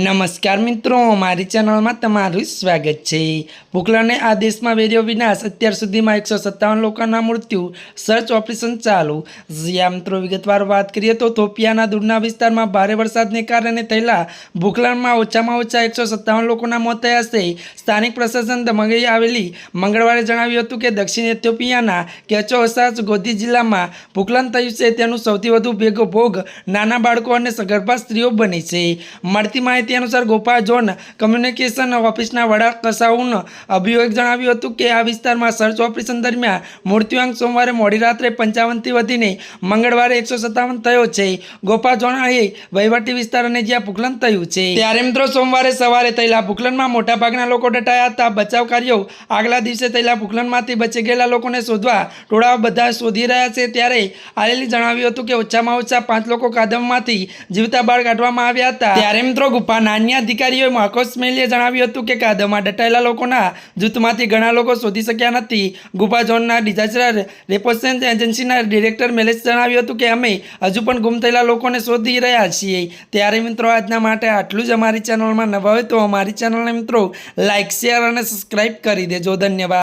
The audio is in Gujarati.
નમસ્કાર મિત્રો, મારી ચેનલમાં તમારું સ્વાગત છે. ભૂખલાને આ દેશમાં વેર્યો વિનાશ. અત્યાર સુધીમાં એકસો સત્તાવન લોકોના મૃત્યુ. સર્ચ ઓપરેશન ચાલુ. જ્યાં મિત્રો, વિગતવાર વાત કરીએ તો થોપિયાના દૂરના વિસ્તારમાં ભારે વરસાદને કારણે થયેલા ભૂખલાણમાં ઓછામાં ઓછા એકસો સત્તાવન લોકોના મોત થયા છે. સ્થાનિક પ્રશાસન દમંગઈ આવેલી મંગળવારે જણાવ્યું હતું કે દક્ષિણ ઇથિયોપિયાના કેચો અસાચ ગોધી જિલ્લામાં ભૂખલાન થયું છે. તેનું સૌથી વધુ ભેગો ભોગ નાના બાળકો અને સગર્ભા સ્ત્રીઓ બની છે. મળતી માહિતી અનુસાર ગોપા ઝોન કમ્યુનિકેશન ઓફિસના વડા કસાઉન અભિયોગ જણાવ્યું હતું કે આ વિસ્તારમાં સર્ચ ઓપરેશન દરમિયાન મૃત્યુઆંક સોમવારે મોડી રાત્રે પંચાવનથી વધીને મંગળવારે એકસો સત્તાવન થયો છે. ગોપા ઝોન એ વહીવટી વિસ્તાર અને જ્યાં ભૂખલન થયું છે. ત્યારે મિત્રો સોમવારે સવારે થયેલા ભૂખલનમાં મોટાભાગના લોકો દટાયા હતા. બચાવ કાર્યો આગલા દિવસે થયેલા ભૂખલનમાંથી બચી ગયેલા લોકોને શોધવા ટોળાઓ બધા શોધી રહ્યા છે. ત્યારે આલેલી જણાવ્યું હતું કે ઓછામાં ઓછા પાંચ લોકો કાદમમાંથી જીવતા બાળ કાઢવામાં આવ્યા હતા. ત્યારે મિત્રો ગુફાના અન્ય અધિકારીઓએ માર્કોસ મેલીએ જણાવ્યું હતું કે કાદવમાં દટાયેલા લોકોના જૂથમાંથી ઘણા લોકો શોધી શક્યા નથી. ગુફા ઝોનના ડિઝાસ્ટર રેપોસેન્સ એજન્સીના ડિરેક્ટર મેલેસ જણાવ્યું હતું કે અમે હજુ પણ ગુમ થયેલા લોકોને શોધી રહ્યા છીએ. ત્યારે મિત્રો, આજના માટે આટલું જ અમારી ચેનલમાં નવા હોય તો અમારી ચેનલને મિત્રો લાઇક શેર અને સબસ્ક્રાઇબ કરી દેજો. ધન્યવાદ.